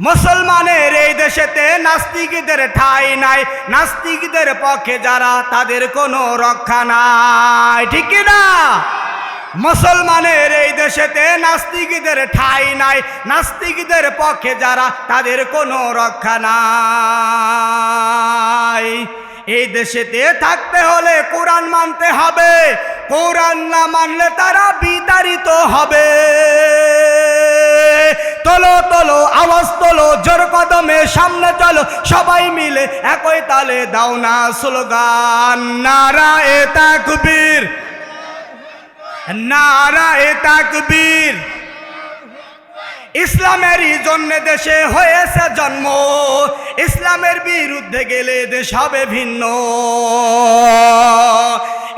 মুসলমানের এই দেশেতে নাস্তিকদের ঠাই নাই। নাস্তিকদের পক্ষে যারা, তাদের কোনো রক্ষা নাই। ঠিক না? মুসলমানের এই দেশেতে নাস্তিকদের ঠাই নাই। নাস্তিকদের পক্ষে যারা, তাদের কোনো রক্ষা নাই। এই দেশেতে থাকতে হলে কোরআন মানতে হবে। কোরআন না মানলে তারা বিতাড়িত হবে। তোলো তোলো, আওয়াজ তোলো, জোর কদমে সামনে চলো, সবাই মিলে একই তালে দাও না স্লোগান। নারা এ তাকবীর। নারা এ তাকবীর। ইসলামেরই জন্য দেশে হয়েছে জন্ম। ইসলামের বিরুদ্ধে গেলে দেশ হবে ভিন্ন।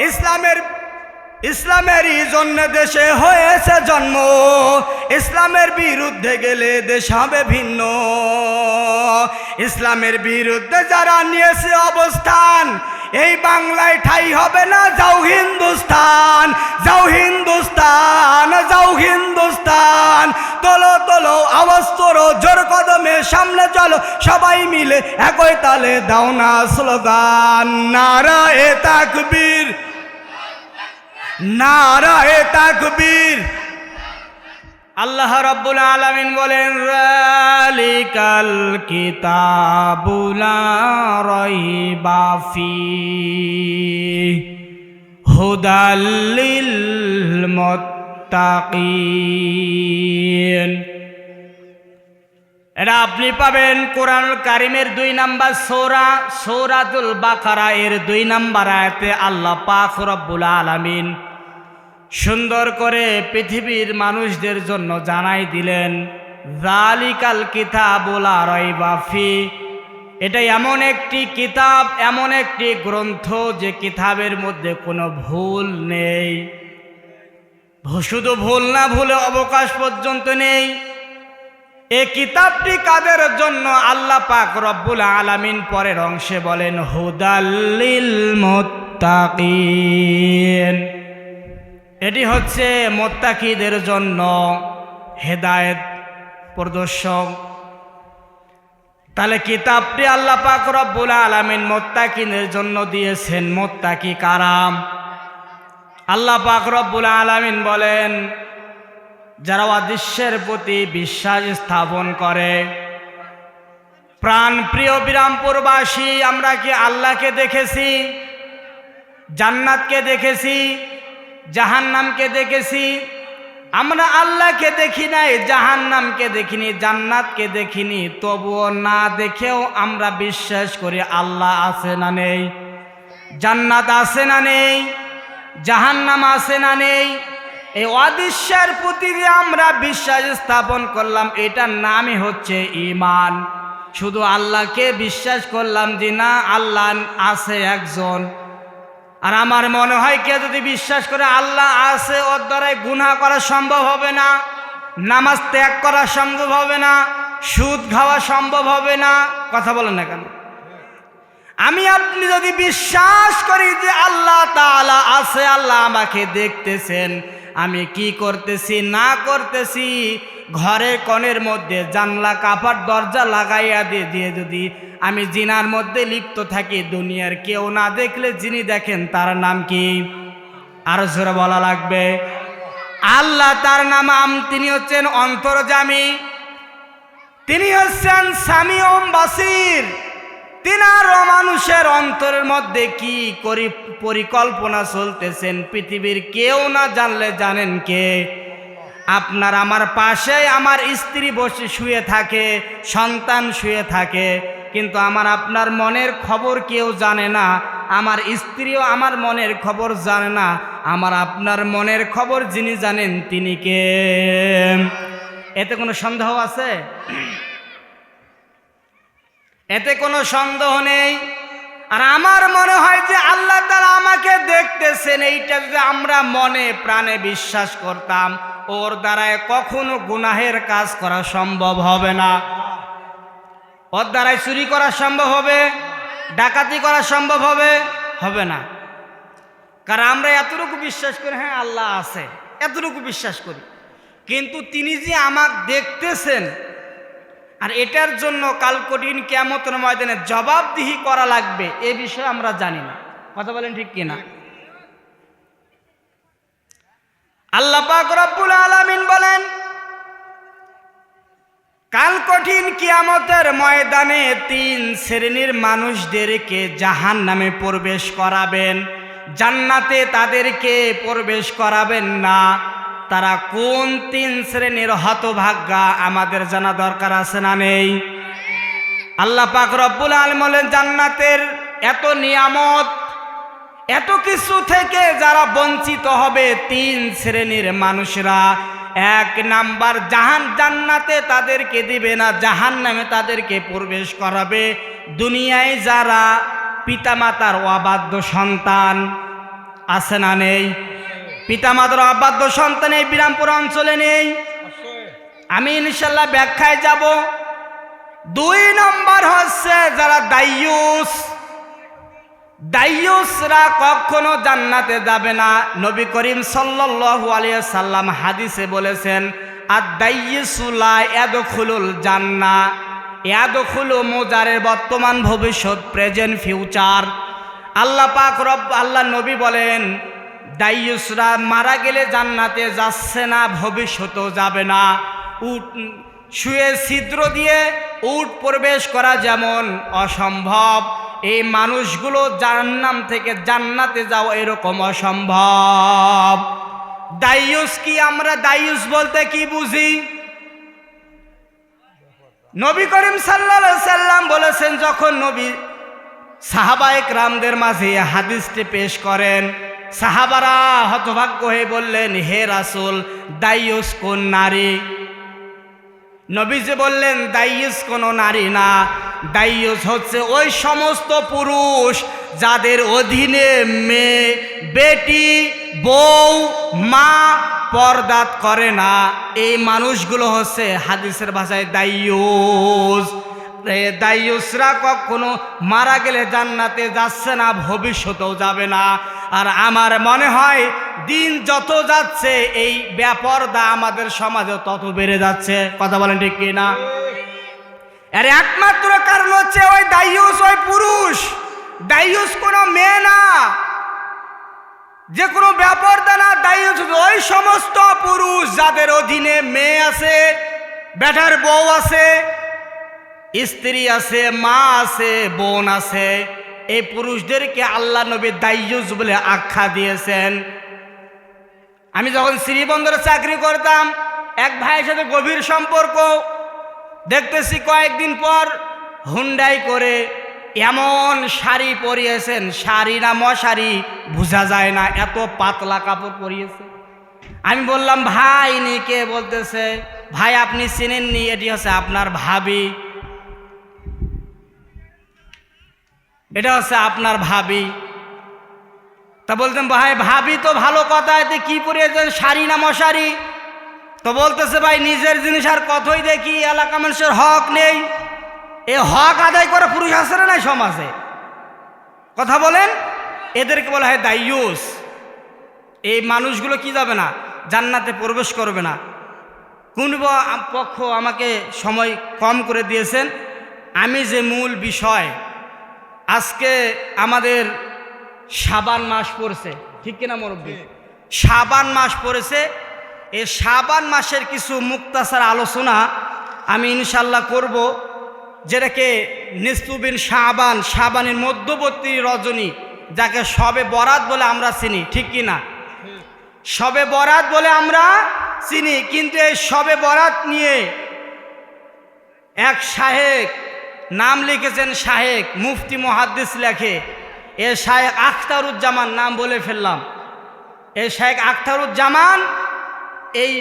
ইসলামের ইসলামেরই জন্য দেশে হয়েছে জন্ম। ইসলামের বিরুদ্ধে গেলে দেশ হবে ভিন্ন। ইসলামের বিরুদ্ধে যারা নিয়েছে অবস্থান, এই বাংলায় ঠাই হবে না যাও হিন্দুস্তান। যাও হিন্দুস্তান যাও হিন্দুস্তান। তোলো তোলো, আওয়াজ তোলো জোর কদমে সামনে চলো। সবাই মিলে একই তালে দাও না স্লোগান। নারা এ তাকবীর। নারায়ে তাকবীর। আল্লাহ রাব্বুল আলামিন বলেন, রালিকাল কিতাবুলা রাইবা ফি হুদাল্লিল মুত্তাকিন। এটা আপনি পাবেন কোরআন কারিমের দুই নাম্বার সৌরা, সৌরাতুল বাকারা এর দুই নাম্বার আয়াতে আল্লাহ পাক রব্বুল আলামিন সুন্দর করে পৃথিবীর মানুষদের জন্য জানাই দিলেন, জালিকাল কিতাবুল রয়বাফি এটা এমন একটি কিতাব, এমন একটি গ্রন্থ যে কিতাবের মধ্যে কোনো ভুল নেই। শুধু ভুল না, ভুলে অবকাশ পর্যন্ত নেই। এ কিতাবটি কাদের জন্য? আল্লাহ পাক রব্বুল আলামিন পরের অংশে বলেন হুদাল্লিল মুত্তাকিন। এটি হচ্ছে মোত্তাকিদের জন্য হেদায়েত প্রদর্শক। তাহলে কিতাবটি আল্লাহ পাক রব্বুল আলামিন মোত্তাকিনের জন্য দিয়েছেন। মোত্তাকি কারাম আল্লাহ পাক রব্বুল আলামিন বলেন, যারা অদৃশ্যের প্রতি বিশ্বাস স্থাপন করে। প্রাণ প্রিয় বিরামপুরবাসী, আমরা কি আল্লাহকে দেখেছি? জান্নাতকে দেখেছি? জাহান্নামকে দেখেছি। আমরা আল্লাহকে দেখি নাই, জাহান্নামকে দেখিনি, জান্নাতকে দেখিনি। তবুও না দেখেও আমরা বিশ্বাস করি আল্লাহ আছে না নেই। জান্নাত আছে না নেই, জাহান্নাম আছে না নেই। এই অদৃশ্যের প্রতি আমরা বিশ্বাস স্থাপন করলাম, এটার নামই হচ্ছে ইমান শুধু আল্লাহকে বিশ্বাস করলাম যে না, আল্লাহ আছে একজন। আর আমার মনে হয় কে যদি বিশ্বাস করে আল্লাহ আছে ওর দ্বারাই গুনা করা সম্ভব হবে না, নামাজ ত্যাগ করা সম্ভব হবে না, সুদ খাওয়া সম্ভব হবে না, কথা বলেন না কেন? আমি আপনি যদি বিশ্বাস করি যে আল্লাহ তালা আছে, আল্লাহ আমাকে দেখতেছেন আমি কি করতেছি, না করতেছি ঘরের কনের মধ্যে জানলা, কাপড়, দরজা লাগাইয়া দিয়ে দিয়ে যদি আমি জিনার মধ্যে লিপ্ত থাকি, দুনিয়ার কেউ না দেখলে যিনি দেখেন, তার নাম কি? আরও জোরে বলা লাগবে। আল্লাহ তার নাম আম, তিনি হচ্ছেন অন্তর্জামী, তিনি হচ্ছেন স্বামী ওম বাসির। তিনার মানুষের অন্তরের মধ্যে কি করি পরিকল্পনা চলতেছেন পৃথিবীর কেউ না জানলে জানেন কে? আপনার আমার পাশে আমার স্ত্রী বসে শুয়ে থাকে, সন্তান শুয়ে থাকে, কিন্তু আমার আপনার মনের খবর কেউ জানে না, আমার স্ত্রীও আমার মনের খবর জানে না, আমার আপনার মনের খবর যিনি জানেন তিনি কে? এতে কোনো সন্দেহ আছে? এতে কোনো সন্দেহ নেই। আর আমার মনে হয় যে আল্লাহ তারা আমাকে দেখতেছেন, এইটা যদি আমরা মনে প্রাণে বিশ্বাস করতাম, ওর দ্বারায় কখনো গুনাহের কাজ করা সম্ভব হবে না। ওর দ্বারায় চুরি করা সম্ভব হবে, ডাকাতি করা সম্ভব হবে হবে না। কারণ আমরা এতটুকু বিশ্বাস করি হ্যাঁ আল্লাহ আছে, এতটুকু বিশ্বাস করি। কিন্তু তিনি যে আমাকে দেখতেছেন আর এটার জন্য কাল কঠিন কেমতের ময়দানে জবাবদিহি করা লাগবে, এ বিষয়ে আমরা জানি না। কথা বলেন ঠিক কিনা? আল্লাহ পাক রব্বুল আলামিন বলেন, কাল কঠিন কিয়ামতের ময়দানে তিন শ্রেণির মানুষদেরকে জাহান নামে প্রবেশ করাবেন, জান্নাতে তাদেরকে প্রবেশ করাবেন না। তারা কোন তিন শ্রেণির হতভাগ্যা আমাদের জানা দরকার আছে না নেই? আল্লাহ পাক রব্বুল আলম বলেন, জান্নাতের এত নিয়ামত, এত কিছু থেকে যারা বঞ্চিত হবে তিন শ্রেণির মানুষরা, এক নাম্বার জাহান জান্নাতে তাদেরকে দিবে না জাহান নামে তাদেরকে প্রবেশ করাবে। দুনিয়ায় যারা পিতামাতার অবাধ্য সন্তান আছে না নেই? পিতামাতার অবাধ্য সন্তান এই বিরামপুর অঞ্চলে নেই। আমি ইনশাল্লাহ ব্যাখ্যায় যাব। দুই নম্বর হচ্ছে যারা দায়ুস দায়ুসরা কখনো জান্নাতে যাবে না। নবী করিম সাল্লাল্লাহু আলাইহি সাল্লাম হাদিসে বলেছেন আর দাইয়ুসুলা ইয়াদখুলুল জান্না। ইয়াদখুলু মুজারের বর্তমান ভবিষ্যৎ, প্রেজেন্ট ফিউচার। আল্লাহ পাক রব, আল্লাহ নবী বলেন দাইয়ুসরা মারা গেলে জান্নাতে যাচ্ছে না, ভবিষ্যতেও যাবে না। উট শুয়ে ছিদ্র দিয়ে উট প্রবেশ করা যেমন অসম্ভব, এই মানুষগুলো জান্নাম থেকে জান্নাতে যাওয়া এরকম অসম্ভব। দায়ুস কি আমরা দায়ুস বলতে কি বুঝি? নবী করিম সাল্লা সাল্লাম বলেছেন, যখন নবী সাহাবায়ক রামদের মাঝে হাদিসটি পেশ করেন সাহাবারা হতভাগ্য হয়ে বললেন, হে রাসুল, দায়ুস কোন নারী? নবীজি বললেন দাইয়ুস কোনো নারী না। দাইয়ুস হচ্ছে ওই সমস্ত পুরুষ যাদের অধীনে মেয়ে, বেটি, বউ, মা পর্দাত করে না। এই মানুষগুলো হচ্ছে হাদিসের ভাষায় দাইয়ুস রে দাইয়ুসরা কখনো মারা গেলে জান্নাতে যাচ্ছে না, ভবিষ্যতেও যাবে না। আর আমার মনে হয় দিন যত যাচ্ছে, এই ব্যাপারদা আমাদের সমাজে তত বেড়ে যাচ্ছে। কথা বলেন ঠিক না আর একমাত্র কারণ হচ্ছে ওই দায়ুস ওই পুরুষ। দায়ুস কোনো মেয়ে না। যে কোনো ব্যাপারদা না দায়ুস ওই সমস্ত পুরুষ যাদের অধীনে মেয়ে আছে, বেটার বউ আছে স্ত্রী আছে, মা আছে, বোন আছে, এই পুরুষদেরকে আল্লাহ নবী দাইয়ুজ বলে আখ্যা দিয়েছেন। আমি যখন শ্রীবন্দরে চাকরি করতাম, এক ভাইয়ের সাথে গভীর সম্পর্ক, দেখতেছি কয়েকদিন পর হুন্ডাই করে এমন শাড়ি পরিয়েছেন, শাড়ি না মশারি বোঝা যায় না, এত পাতলা কাপড় পরিয়েছে। আমি বললাম, ভাই, নি কে বলতেছে? ভাই, আপনি চিনেননি, এটি হচ্ছে আপনার ভাবি। এটা হচ্ছে আপনার ভাবি। তা বলতেন, ভাই, ভাবি তো ভালো কথা, এতে কি পরিয়েছেন শাড়ি না মশারি? তো বলতেছে, ভাই, নিজের জিনিস আর কতই দেখি, এলাকা মানুষের হক নেই। এ হক আদায় করে পুরুষ আছে না সমাজে? কথা বলেন, এদেরকে বলা হয় দায়ুস। এই মানুষগুলো কি যাবে না? জান্নাতে প্রবেশ করবে না। কোন পক্ষ আমাকে সময় কম করে দিয়েছেন? আমি যে মূল বিষয় আজকে আমাদের সাবান মাস পড়েছে। ঠিক কিনা মুরব্বী? সাবান মাস পড়েছে। এ সাবান মাসের কিছু মুক্তাসার আলোচনা আমি ইনশাল্লাহ করব যেটাকে নিস্তুবিন সাবান সাবানের মধ্যবর্তী রজনী যাকে সবে বরাত বলে আমরা চিনি ঠিক কি না সবে বরাত বলে আমরা চিনি কিন্তু এই সবে বরাত নিয়ে এক শাহেক নাম লিখেছেন শাহেক, মুফতি মহাদ্দিস লেখে। এ শাহেক আখতারুজ্জামান, নাম বলে ফেললাম। এই শাহেক আখতারুজ্জামান এই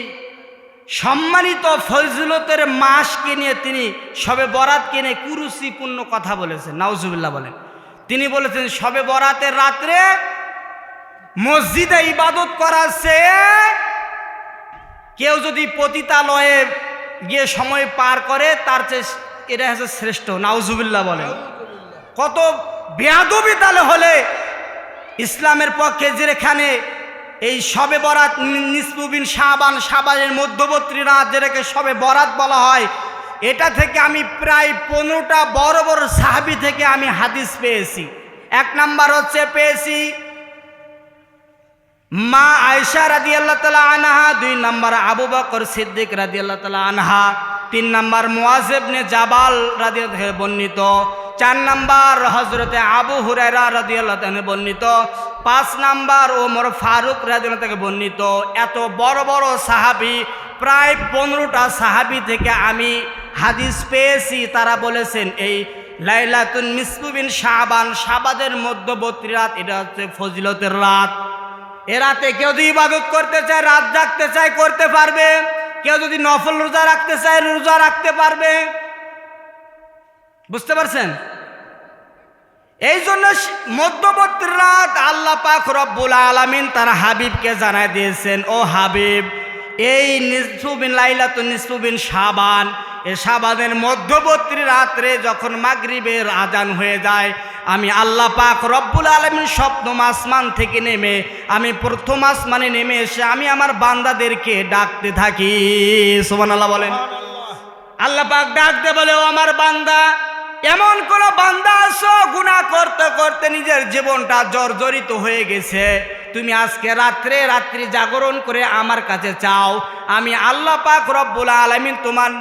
সম্মানিত ফজলতের মাসকে নিয়ে তিনি সবে বরাতকে নিয়ে কুরুচিপূর্ণ কথা বলেছেন, নাউজুবিল্লাহ বলেন। তিনি বলেছেন, সবে বরাতের রাত্রে মসজিদে ইবাদত করার চেয়ে কেউ যদি পতিতালয়ে গিয়ে সময় পার করে, তার চেয়ে এটা হচ্ছে শ্রেষ্ঠ, নাউজুবিল্লাহ বলেন। কত বেয়াদবি তাহলে হলে ইসলামের পক্ষে যেখানে এই সবে বরাত নিসবুবিন সাবান সাবানের মধ্যবর্তী রাত যেটাকে সবে বরাত বলা হয়, এটা থেকে আমি প্রায় পনেরোটা বড় বড় সাহাবি থেকে আমি হাদিস পেয়েছি। এক নাম্বার হচ্ছে পেয়েছি মা আয়সা রাদি আল্লাহ তালা আনহা, দুই নাম্বার আবু বকর সিদ্দিক রাদি আল্লাহ তালা আনহা। তিন নাম্বার মোয়াজেবনে জাবাল রাদি থেকে বর্ণিত। চার নাম্বার হজরতে আবু হুরায়রা রাদি আল্লাহ বর্ণিত। পাঁচ নাম্বার ওমর ফারুক রাদি থেকে বর্ণিত। এত বড় বড় সাহাবি, প্রায় পনেরোটা সাহাবি থেকে আমি হাদিস পেয়েছি, তারা বলেছেন এই লাইলাতুন মিসবুবিন শাহবান শাবাদের মধ্যবর্তী রাত, এটা হচ্ছে ফজিলতের রাত। এ রাতে কেউ যদি ইবাদত করতে চায়, রাত জাগতে চায়, করতে পারবে। কেউ যদি নফল রোজা রাখতে চায়, রোজা রাখতে পারবে। বুঝতে পারছেন? এই জন্য মধ্যবর্তী রাত আল্লাহ পাক রব্বুল আলামিন তার হাবিবকে জানায় দিয়েছেন, ও হাবিব, এই নিসফুবিন লাইলাতু নিসফুবিন শাবান, এ শাবানের মধ্যবর্তী রাত্রে যখন মাগরিবের আজান হয়ে যায় আমি আল্লাহ পাক রব্বুল আলমিন সপ্তম আসমান থেকে নেমে আমি প্রথম আসমানে নেমে এসে আমি আমার বান্দাদেরকে ডাকতে থাকি। সোমান আল্লাহ বলেন আল্লাহ পাক ডাকতে বলে ও আমার বান্দা এমন কোন বান্দা আছো? গুনাহ করতে করতে নিজের জীবনটা জর্জরিত হয়ে গেছে। তুমি আজকে রাত্রে রাত্রি জাগরণ করে আমার কাছে চাও। আমি আল্লাহ পাক রব্বুল আলামিন তোমার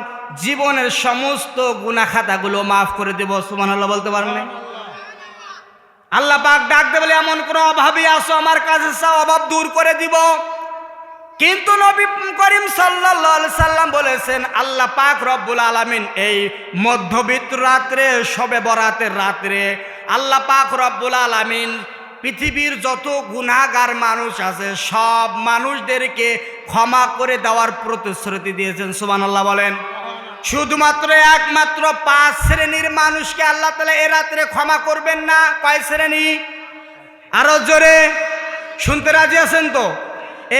জীবনের সমস্ত গুনাহ খাতাগুলো মাফ করে দেব। সুবহানাল্লাহ বলতে পারবেন না? আল্লাহ পাক ডাকতে বলে, এমন কোন অভাবই আসো আমার কাছে চাও, অভাব দূর করে দিব। কিন্তু নবী করিম সাল্লাল্লাহু সাল্লাম বলেছেন, আল্লাহ পাক রব্বুল আলামিন এই মধ্যবিত্ত রাত্রে, শবে বরাতের রাত্রে আল্লাহ পাক রব্বুল আলামিন পৃথিবীর যত গুনাহগার মানুষ আছে, সব মানুষদেরকে ক্ষমা করে দেওয়ার প্রতিশ্রুতি দিয়েছেন। সুবহানাল্লাহ বলেন। শুধুমাত্র একমাত্র পাঁচ শ্রেণির মানুষকে আল্লাহ তালা এ রাত্রে ক্ষমা করবেন না? কয় শ্রেণি? আরও জোরে। শুনতে রাজি আছেন তো?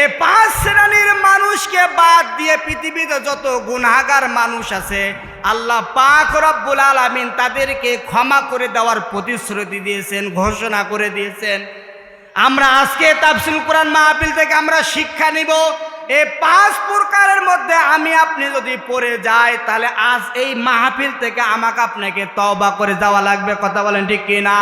এ পাঁচ শ্রেণির মানুষকে বাদ দিয়ে পৃথিবীতে যত গুনাগার মানুষ আছে, আল্লাহ পাক রব্বুল আলামিন তাদেরকে ক্ষমা করে দেওয়ার প্রতিশ্রুতি দিয়েছেন, ঘোষণা করে দিয়েছেন। আমরা আজকে তাফসিল কোরআন মাহফিল থেকে আমরা শিক্ষা নিব। এই পাঁচ প্রকারের মধ্যে আমি আপনি যদি পড়ে যাই, তাহলে আজ এই মাহফিল থেকে আমাকে আপনাকে তওবা করে যাওয়া লাগবে। কথা বলেন ঠিক কিনা?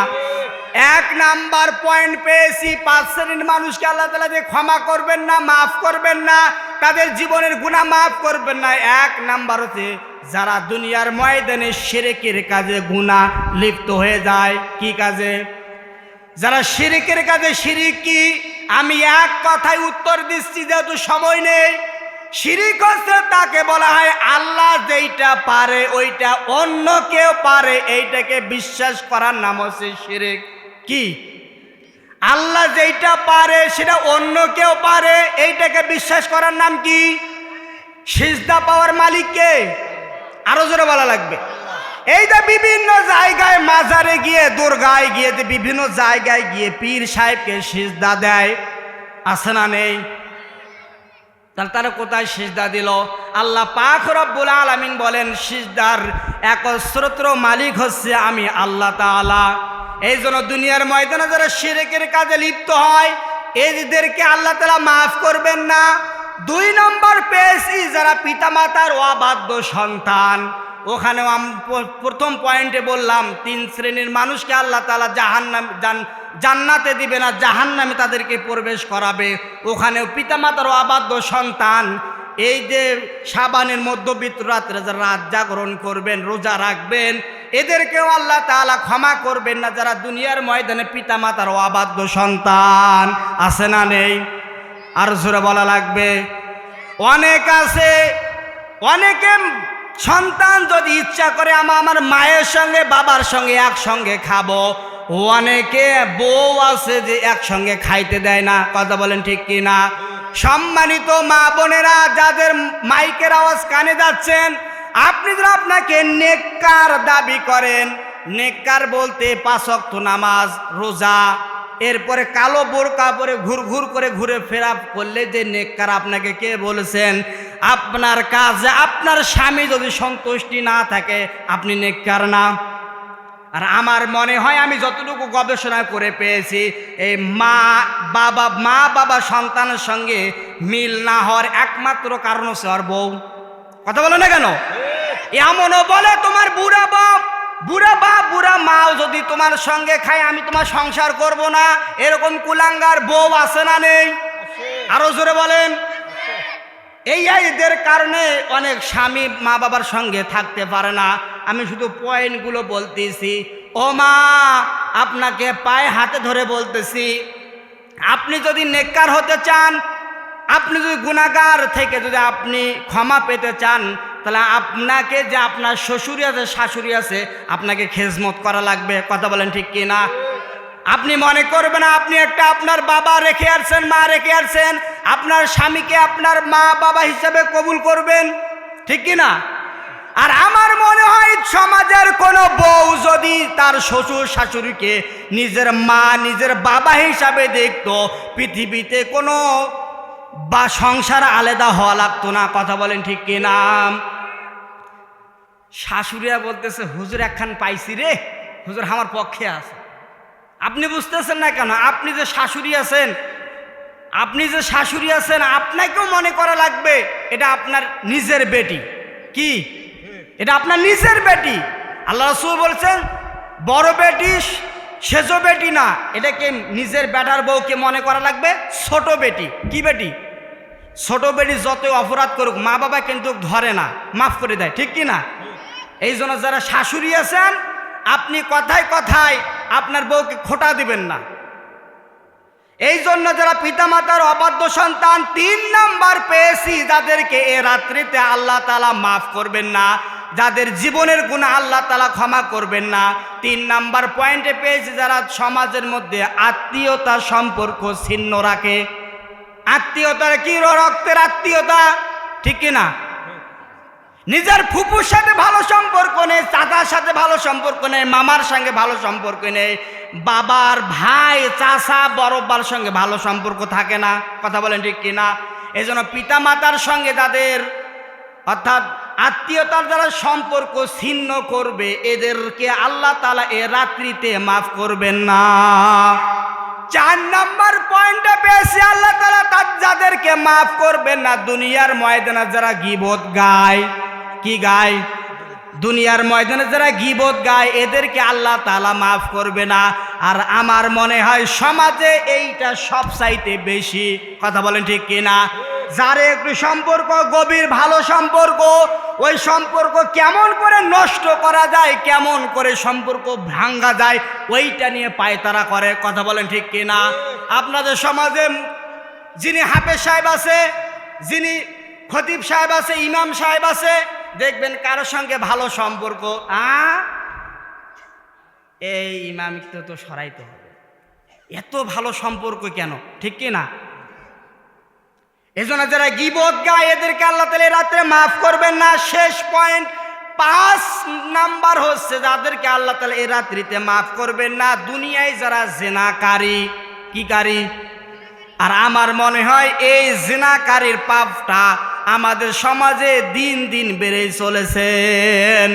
এক নাম্বার পয়েন্ট পেয়েছি, পাঁচ শ্রেণির মানুষকে আল্লাহ তালা যে ক্ষমা করবেন না, মাফ করবেন না, তাদের জীবনের গুণা মাফ করবেন না। এক নাম্বার হচ্ছে, যারা দুনিয়ার ময়দানে সেরেকের কাজে গুণা লিপ্ত হয়ে যায়, কি কাজে? যারা শিরিকের কাজে শিরিক কি? আমি এক কথায় উত্তর দিচ্ছি, যেহেতু সময় নেই। শিরিক তাকে বলা হয় আল্লাহ যেইটা পারে, ওইটা অন্য কেউ পারে, এইটাকে বিশ্বাস করার নাম হচ্ছে শিরিক। কি? আল্লাহ যেইটা পারে, সেটা অন্য কেউ পারে, এইটাকে বিশ্বাস করার নাম কি? সিজদা পাওয়ার মালিককে আরও জোরে বলা লাগবে। এই যে বিভিন্ন জায়গায় মাজারে গিয়ে, দুর্গায় গিয়ে, যে বিভিন্ন জায়গায় গিয়ে পীর সাহেবকে সিজদা দেয়। আছে না নেই? তাহলে তারা কোথায় সিজদা দিল? আল্লাহ পাক রব্বুল আলামিন বলেন, সিজদার একস্রোত্র মালিক হচ্ছে আমি, আল্লাহ তাআলা। এই জন্য দুনিয়ার ময়দানে যারা শিরেকের কাজে লিপ্ত হয়, এদেরকে আল্লাহ তালা মাফ করবেন না। দুই নম্বর পেয়েছি যারা পিতামাতার অবাধ্য সন্তান। ওখানেও আমি প্রথম পয়েন্টে বললাম, তিন শ্রেণির মানুষকে আল্লাহ তালা জাহান্নাম জান জান্নাতে দিবে না, জাহান্নামে তাদেরকে প্রবেশ করাবে। ওখানেও পিতামাতার অবাধ্য সন্তান। এই যে সাবানের মধ্যবিত্ত রাত্রে রাত জাগরণ করবেন, রোজা রাখবেন, এদেরকেও আল্লাহ তালা ক্ষমা করবেন না, যারা দুনিয়ার ময়দানে পিতামাতার অবাধ্য সন্তান। আছে না নেই? আর জোরে বলা লাগবে? অনেক আছে, অনেকে সন্তান যদি ইচ্ছা করে আমা আমার মায়ের সঙ্গে, বাবার সঙ্গে একসঙ্গে খাব। অনেকে বউ আছে যে একসঙ্গে খাইতে দেয় না। কথা বলেন ঠিক কি না সম্মানিত মা বোনেরা, যাদের মাইকের আওয়াজ কানে যাচ্ছেন, আপনি যদি আপনাকে নেককার দাবি করেন, নেককার বলতে পাঁচক্ত নামাজ, রোজা এরপরে কালো বোরকা পরে ঘুর ঘুর করে ঘুরে ফেরা করলে যে নেককার আপনাকে কে বলেছেন? আপনার কাজে আপনার স্বামী যদি সন্তুষ্টি না থাকে আপনি নেককার না। আর আমার মনে হয় আমি যতটুকু গবেষণা করে পেয়েছি এই মা বাবা মা বাবা সন্তানের সঙ্গে মিল না হওয়ার একমাত্র কারণ হচ্ছে ওর বউ। কথা বলো না কেন? এমনও বলে তোমার বুড়া বাপ। বুড়া বা বুড়া মাও যদি তোমার সঙ্গে খায়, আমি তোমার সংসার করব না। এরকম কুলাঙ্গার বউ আছে না নেই? আরও জোরে বলেন। এই এদের কারণে অনেক স্বামী মা বাবার সঙ্গে থাকতে পারে না। আমি শুধু পয়েন্টগুলো বলতেছি। ও মা, আপনাকে পায়ে হাতে ধরে বলতেছি, আপনি যদি নেককার হতে চান, আপনি যদি গুণাগার থেকে যদি আপনি ক্ষমা পেতে চান তাহলে আপনাকে যে আপনার শ্বশুরি আছে, শাশুড়ি আছে, আপনাকে খেজমত করা লাগবে। কথা বলেন ঠিক কি না? আপনি মনে করবেন আপনি একটা আপনার বাবা রেখে আসছেন, মা রেখে আসছেন, আপনার স্বামীকে আপনার মা বাবা হিসেবে কবুল করবেন, ঠিক কি না? আর আমার মনে হয় সমাজের কোনো বউ যদি তার শ্বশুর শাশুড়িকে নিজের মা, নিজের বাবা হিসাবে দেখতো, পৃথিবীতে কোনো বা সংসার আলাদা হওয়া লাগতো না, কথা বলেন ঠিক কি না? শাশুড়িয়া বলতেছে, হুজুর একখান পাইছি রে। হুজুর আমার পক্ষে আছে। আপনি বুঝতেছেন না কেন? আপনি যে শাশুড়ি আছেন, আপনি যে শাশুড়ি আছেন, আপনাকেও মনে করা লাগবে, এটা আপনার নিজের বেটি। কি? এটা আপনার নিজের বেটি। আল্লাহ রসুল বলছেন, বড় বেটি সেজ বেটি না। এটাকে নিজের বেটার বউকে মনে করা লাগবে, ছোট বেটি। কি বেটি? ছোট বেটি যতই অপরাধ করুক মা বাবা কিন্তু ধরে না। মাফ করে দেয়, ঠিক কি না? এই জন্য যারা শাশুড়ি আছেন, আপনি কথায় কথায় আপনার বউকে খোটা দিবেন না। এই জন্য যারা পিতামাতার অবাধ্য সন্তান, তিন নাম্বার পেয়েছি যাদেরকে এ রাত্রিতে আল্লাহ তালা মাফ করবেন না, যাদের জীবনের গুণা আল্লাহ তালা ক্ষমা করবেন না। তিন নাম্বার পয়েন্টে পেয়েছি যারা সমাজের মধ্যে আত্মীয়তা সম্পর্ক ছিন্ন রাখে। আত্মীয়তার কি রক্তের আত্মীয়তা? ঠিক কিনা? নিজের ফুপুর সাথে ভালো সম্পর্ক নেই, চাচার সাথে ভালো সম্পর্ক নেই, মামার সঙ্গে ভালো সম্পর্ক নেই, বাবার ভাই, চাচা বড়বার সঙ্গে ভালো সম্পর্ক থাকে না। কথা বলেন ঠিক কিনা? এই জন্য পিতা মাতার সঙ্গে তাদের, অর্থাৎ আত্মীয়তার দ্বারা সম্পর্ক ছিন্ন করবে, এদেরকে আল্লাহ তালা এ রাত্রিতে মাফ করবেন না। চার নাম্বার পয়েন্টে পেয়েছি আল্লাহ তালা তার যাদেরকে মাফ করবেন না, দুনিয়ার ময়দানে যারা গিবত গায়। কি গায়? দুনিয়ার ময়দানে যারা গিবত গায়, এদেরকে আল্লাহ তালা মাফ করবে না। আর আমার মনে হয় সমাজে এইটা সব চাইতে বেশি। কথা বলেন ঠিক কিনা? যার একটু সম্পর্ক, গভীর ভালো সম্পর্ক, ওই সম্পর্ক কেমন করে নষ্ট করা যায়, কেমন করে সম্পর্ক ভাঙ্গা যায়, ওইটা নিয়ে পায়তারা করে। কথা বলেন ঠিক কিনা? আপনাদের সমাজে যিনি হাফেজ সাহেব আছে, যিনি খতিব সাহেব আছে, ইমাম সাহেব আছে দেখবেন কারোর সঙ্গে ভালো সম্পর্ক এই ইমামকে তো সরাইতে হবে। এত ভালো সম্পর্ক কেন? ঠিক কি না? এজন্য যারা গিবত গায়, এদেরকে আল্লাহ তালে রাত্রে মাফ করবেন না। শেষ পয়েন্ট, পাঁচ নাম্বার হচ্ছে যাদেরকে আল্লাহ তালা এ রাত্রিতে মাফ করবেন না। দুনিয়ায় যারা জেনাকারী, কি কারি? আর আমার মনে হয় এই জেনাকারীর পাপটা আমাদের সমাজে দিন দিন বেড়েই চলেছেন।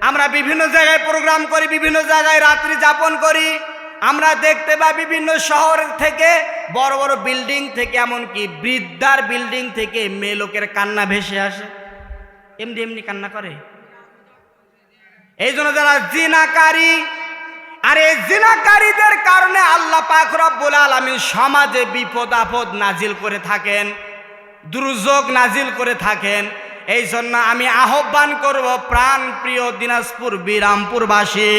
আমরা বিভিন্ন জায়গায় প্রোগ্রাম করি, বিভিন্ন জায়গায় রাত্রি যাপন করি। আমরা দেখতে পাই বিভিন্ন শহর থেকে, বড় বড় বিল্ডিং থেকে, এমনকি বৃদ্ধার বিল্ডিং থেকে মেয়ে লোকের কান্না ভেসে আসে। এমনি এমনি কান্না করে। এই জন্য যারা জিনাকারী, আর এই জিনাকারীদের কারণে আল্লাহ পাক রব্বুল আলামিন সমাজে বিপদ আপদ নাজিল করে থাকেন। দুর্যোগ নাজিল করে থাকেন। এই জন্য আমি আহ্বান করব প্রাণ প্রিয় দিনাজপুর বিরামপুরবাসী,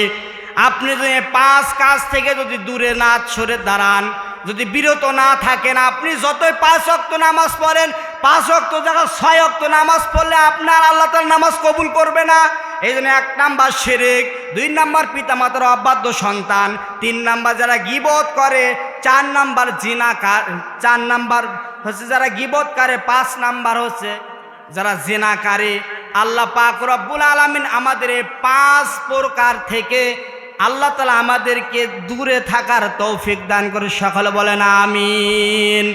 আপনি যদি পাঁচ কাজ থেকে যদি দূরে না সরে দাঁড়ান, যদি বিরত না থাকেন, আপনি যতই পাঁচ অক্ত নামাজ পড়েন, পাঁচ অক্ত জায়গা ছয় অক্ত নামাজ পড়লে আপনার আল্লাহ তার নামাজ কবুল করবে না। এই জন্য এক নাম্বার শেরেক, দুই নাম্বার পিতামাতার অবাধ্য সন্তান, তিন নাম্বার যারা গিবত করে, চার নাম্বার জিনাকার, চার নাম্বার হচ্ছে যারা গিবত করে, পাঁচ নাম্বার হচ্ছে যারা জেনাকারে। আল্লাহ পাক রব্বুল আলমিন আমাদের পাঁচ প্রকার থেকে আল্লাহ তালা আমাদেরকে দূরে থাকার তৌফিক দান করে, সকলে বলেন আমিন।